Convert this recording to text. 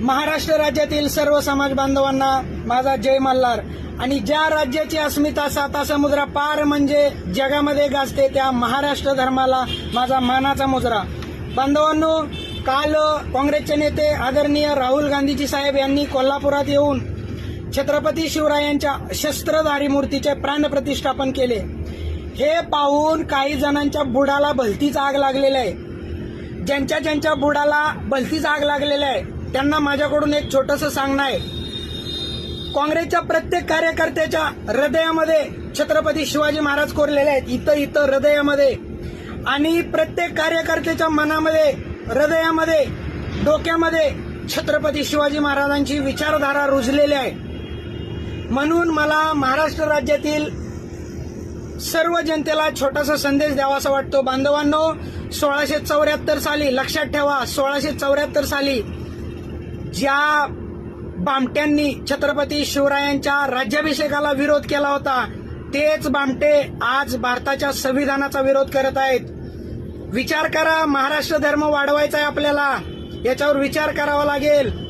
महाराष्ट्र राज्यातील सर्व समाज बांधवांना माझा जय मल्हार. आणि ज्या राज्याची अस्मिता साता समुद्रा पार म्हणजे जगामध्ये गाजते त्या महाराष्ट्र धर्माला माझा मानाचा मुजरा. बांधवांनो काल काँग्रेसचे नेते आदरणीय राहुल गांधीजी साहेब यांनी कोल्हापुरात येऊन छत्रपती शिवरायांच्या शस्त्रधारी मूर्तीचे प्राणप्रतिष्ठापन केले. हे पाहून काही जणांच्या बुडाला भलतीच आग लागलेली आहे. ज्यांच्या ज्यांच्या बुडाला भलतीच आग लागलेली आहे त्यांना माझ्याकडून एक छोटस सांगणं आहे. काँग्रेसच्या प्रत्येक कार्यकर्त्याच्या हृदयामध्ये छत्रपती शिवाजी महाराज कोरलेले आहेत. इथं इथं हृदयामध्ये. आणि प्रत्येक कार्यकर्त्याच्या मनामध्ये हृदयामध्ये डोक्यामध्ये छत्रपती शिवाजी महाराजांची विचारधारा रुजलेली आहे. म्हणून मला महाराष्ट्र राज्यातील सर्व जनतेला छोटासा संदेश द्यावासा वाटतो. बांधवांनो सोळाशे चौऱ्याहत्तर साली लक्षात ठेवा सोळाशे चौऱ्याहत्तर साली ज्या बामट्यांनी छत्रपती शिवरायांच्या राज्याभिषेकाला विरोध केला होता तेच बामटे आज भारताच्या संविधानाचा विरोध करत आहेत. विचार करा महाराष्ट्र धर्म वाढवायचा आहे आपल्याला. याच्यावर विचार करावा लागेल.